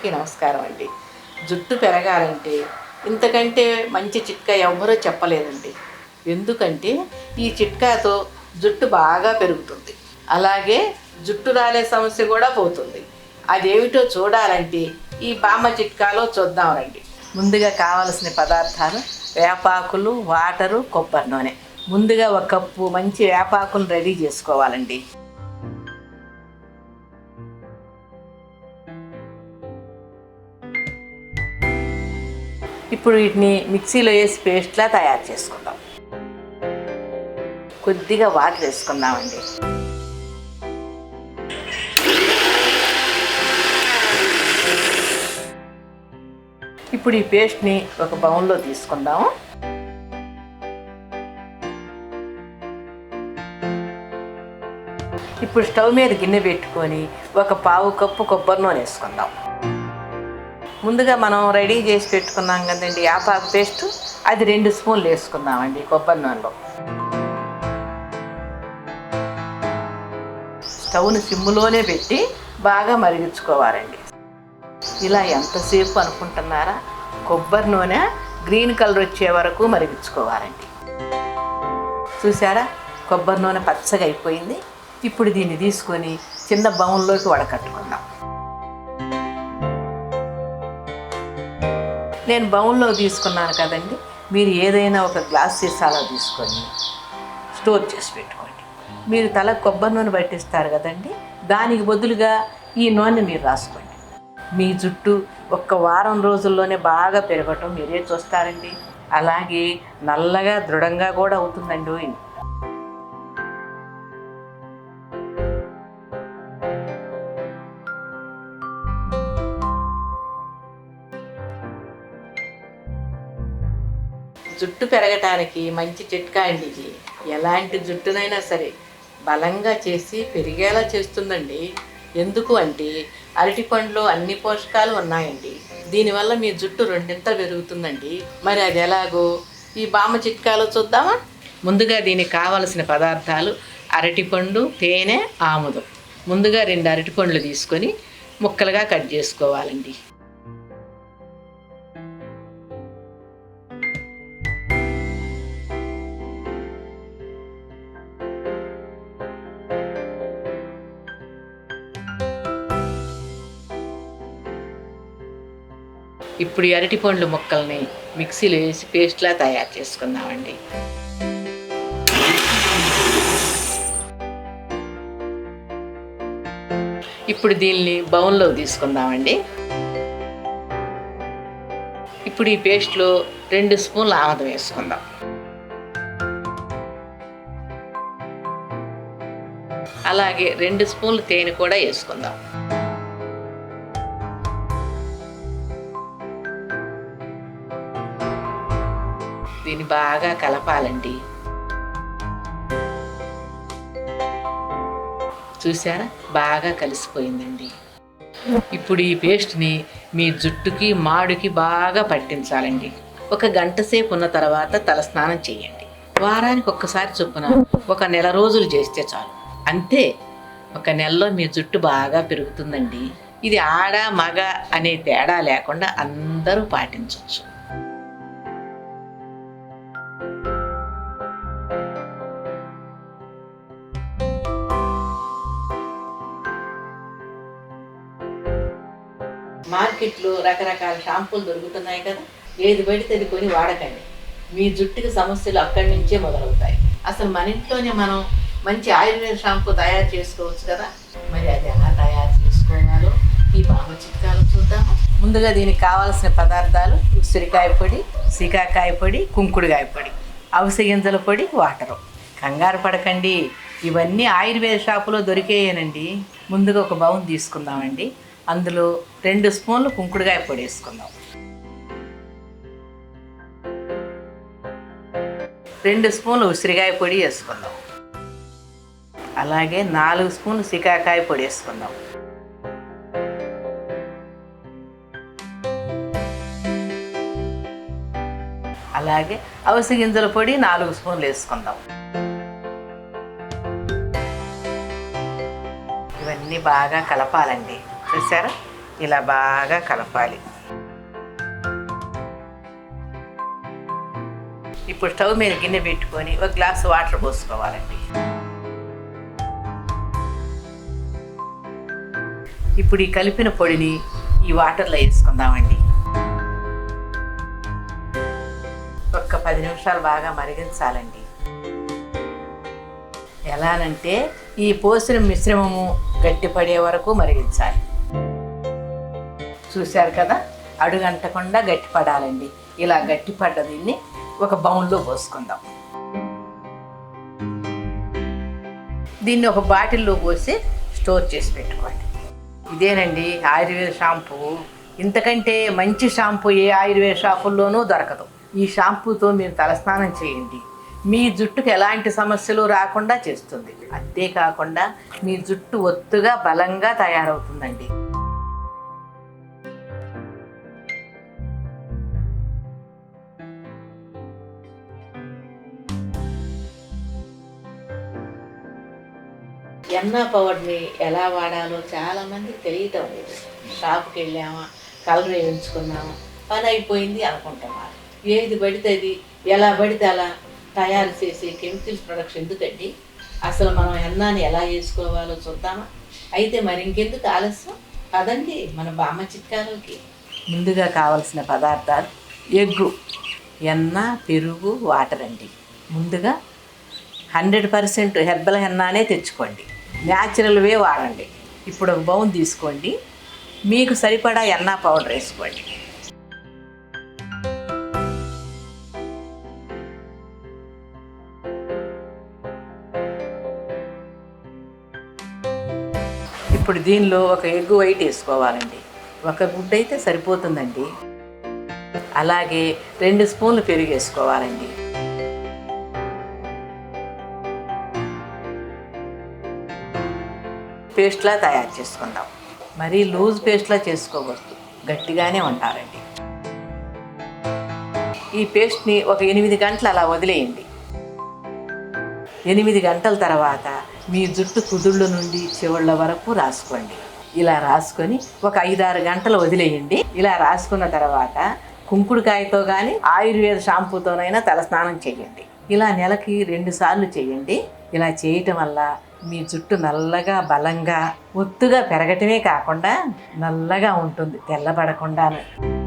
అందరికీ నమస్కారం అండి. జుట్టు పెరగాలంటే ఇంతకంటే మంచి చిట్కా ఎవరో చెప్పలేదండి. ఎందుకంటే ఈ చిట్కాతో జుట్టు బాగా పెరుగుతుంది. అలాగే జుట్టు రాలే సమస్య కూడా పోతుంది. అదేమిటో చూడాలంటే ఈ బామ్మ చిట్కాలో చూద్దాం రండి. ముందుగా కావలసిన పదార్థాలు వేపాకులు వాటరు కొబ్బరి నూనె. ముందుగా ఒక కప్పు మంచి వేపాకులు రెడీ చేసుకోవాలండి. ఇప్పుడు వీటిని మిక్సీలో వేసి పేస్ట్లా తయారు చేసుకుందాం. కొద్దిగా వాటర్ వేసుకుందామండి. ఇప్పుడు ఈ పేస్ట్ని ఒక బౌన్లో తీసుకుందాము. ఇప్పుడు స్టవ్ మీద గిన్నె పెట్టుకొని ఒక పావు కప్పు కొబ్బరి నూనె వేసుకుందాం. ముందుగా మనం రెడీ చేసి పెట్టుకున్నాం కదండి ఆపాకు పేస్ట్. అది రెండు స్పూన్లు వేసుకుందామండి కొబ్బరి నూనెలో. స్టవ్ని సిమ్లోనే పెట్టి బాగా మరిగించుకోవాలండి. ఇలా ఎంతసేపు అనుకుంటున్నారా? కొబ్బరి నూనె గ్రీన్ కలర్ వచ్చే వరకు మరిగించుకోవాలండి. చూసారా కొబ్బరి నూనె పచ్చగా అయిపోయింది. ఇప్పుడు దీన్ని తీసుకొని చిన్న బౌన్లోకి వడకట్టుకుందాం. నేను బౌల్లో తీసుకున్నాను కదండి. మీరు ఏదైనా ఒక గ్లాస్ సీసాలో తీసుకొని స్టోర్ చేసి పెట్టుకోండి. మీరు తల కొబ్బరి నూనె పట్టిస్తారు కదండి. దానికి బదులుగా ఈ నూనె మీరు రాసుకోండి. మీ జుట్టు ఒక్క వారం రోజుల్లోనే బాగా పెరగటం మీరే చూస్తారండి. అలాగే నల్లగా దృఢంగా కూడా అవుతుందండి జుట్టు పెరగటానికి మంచి చిట్కా అండి ఇది. ఎలాంటి జుట్టునైనా సరే బలంగా చేసి పెరిగేలా చేస్తుందండి. ఎందుకు అంటే అరటిపండులో అన్ని పోషకాలు ఉన్నాయండి. దీనివల్ల మీ జుట్టు రెండింత పెరుగుతుందండి. మరి అది ఎలాగో? ఈ బామ్మ చిట్కాలో చూద్దామా? ముందుగా దీనికి కావలసిన పదార్థాలు అరటిపండు తేనె ఆముదం. ముందుగా రెండు అరటిపండ్లు తీసుకొని ముక్కలుగా కట్ చేసుకోవాలండి. ఇప్పుడు అరటి పండ్లు ముక్కల్ని మిక్సీలో వేసి పేస్ట్లా తయారు చేసుకుందామండి. ఇప్పుడు దీన్ని బౌన్లో తీసుకుందామండి. ఇప్పుడు ఈ పేస్ట్లో రెండు స్పూన్ల ఆమదం వేసుకుందాం. అలాగే రెండు స్పూన్లు తేనె కూడా వేసుకుందాం. దీన్ని బాగా కలపాలండి. చూసారా బాగా కలిసిపోయిందండి. ఇప్పుడు ఈ పేస్ట్ని మీ జుట్టుకి మాడుకి బాగా పట్టించాలండి. ఒక గంట సేపు ఉన్న తర్వాత తలస్నానం చేయండి. వారానికి ఒక్కసారి చొప్పున ఒక నెల రోజులు చేస్తే చాలు. అంతే ఒక నెలలో మీ జుట్టు బాగా పెరుగుతుందండి. ఇది ఆడ మగ అనే తేడా లేకుండా అందరూ పాటించవచ్చు. మార్కెట్లో రకరకాల షాంపూలు దొరుకుతున్నాయి కదా ఏది పడితే అది కొని వాడకండి. మీ జుట్టుకి సమస్యలు అక్కడి నుంచే మొదలవుతాయి. అసలు మన ఇంట్లోనే మనం మంచి ఆయుర్వేద షాంపూ తయారు చేసుకోవచ్చు కదా. మరి అది ఎలా తయారు చేసుకోవాలో ఈ బాబు చిట్కాలు చూద్దాము. ముందుగా దీనికి కావాల్సిన పదార్థాలు ఉసిరికాయ పొడి సీకాకాయ పొడి కుంకుడుకాయ పొడి అవిసె గింజల పొడి వాటరు. కంగారు పడకండి. ఇవన్నీ ఆయుర్వేద షాపులో దొరికేయనండి. ముందుగా ఒక బౌన్ తీసుకుందామండి. అందులో రెండు స్పూన్లు కుంకుడుకాయ పొడి వేసుకుందాం. రెండు స్పూన్లు ఉసిరికాయ పొడి వేసుకుందాం. అలాగే నాలుగు స్పూన్లు సికాకాయ పొడి వేసుకుందాం. అలాగే అవిసె గింజల పొడి నాలుగు స్పూన్లు వేసుకుందాం. ఇవన్నీ బాగా కలపాలండి. చూసారా? ఇలా బాగా కలపాలి. ఇప్పుడు స్టవ్ మీద గిన్నె పెట్టుకొని ఒక గ్లాస్ వాటర్ పోసుకోవాలండి. ఇప్పుడు ఈ కలిపిన పొడిని ఈ వాటర్లో వేసుకుందామండి. ఒక్క పది నిమిషాలు బాగా మరిగించాలండి. ఎలానంటే ఈ పోసిన మిశ్రమము గట్టిపడే వరకు మరిగించాలి. చూశారు కదా? అడుగంటకుండా గట్టిపడాలండి. ఇలా గట్టిపడ్డ దీన్ని ఒక బౌన్లో పోసుకుందాం. దీన్ని ఒక బాటిల్లో పోసి స్టోర్ చేసి పెట్టుకోండి. ఇదేనండి ఆయుర్వేద షాంపూ. ఇంతకంటే మంచి షాంపూ ఏ ఆయుర్వేద షాపుల్లోనూ దొరకదు. ఈ షాంపూతో మీరు తలస్నానం చేయండి. మీ జుట్టుకు ఎలాంటి సమస్యలు రాకుండా చేస్తుంది. అంతేకాకుండా మీ జుట్టు ఒత్తుగా బలంగా తయారవుతుందండి. ఎన్న పవర్ని ఎలా వాడాలో చాలామంది తెలియటం లేదు. షాప్కి వెళ్ళామా కలర్ వేయించుకున్నామా పని అయిపోయింది అనుకుంటున్నారు ఏది పడితే అది ఎలా పడితే అలా తయారు చేసే కెమికల్స్ ప్రొడక్ట్స్ ఎందుకండి? అసలు మనం ఎన్నాన్ని ఎలా వేసుకోవాలో చూద్దామా? అయితే మరి ఇంకెందుకు ఆలస్యం? పదండి మన బామ్మ చిట్కాలోకి. ముందుగా కావలసిన పదార్థాలు ఎగ్గు ఎన్న పెరుగు వాటర్ అండి. ముందుగా హండ్రెడ్ పర్సెంట్ హెర్బల్ హెన్నానే తెచ్చుకోండి. న్యాచురల్వే వాడండి. ఇప్పుడు ఒక బౌన్ తీసుకోండి. మీకు సరిపడా ఎన్నా పౌడర్ వేసుకోండి. ఇప్పుడు దీనిలో ఒక ఎగ్ వైట్ వేసుకోవాలండి. ఒక గుడ్డ అయితే సరిపోతుందండి. అలాగే రెండు స్పూన్లు పెరుగు వేసుకోవాలండి. పేస్ట్లా తయారు చేసుకుందాం. మరీ లూజ్ పేస్ట్లా చేసుకోకూడదు. గట్టిగానే ఉంటారండి ఈ పేస్ట్ని ఒక ఎనిమిది గంటలు అలా వదిలేయండి. ఎనిమిది గంటల తర్వాత మీ జుట్టు కుదుళ్ళ నుండి చివళ్ళ వరకు రాసుకోండి. ఇలా రాసుకొని ఒక ఐదారు గంటలు వదిలేయండి. ఇలా రాసుకున్న తర్వాత కుంకుడుకాయతో కానీ ఆయుర్వేద షాంపూతోనైనా తలస్నానం చేయండి. ఇలా నెలకి రెండు సార్లు చేయండి. ఇలా చేయటం వల్ల మీ జుట్టు నల్లగా బలంగా ఒత్తుగా పెరగటమే కాకుండా నల్లగా ఉంటుంది తెల్లబడకుండాను.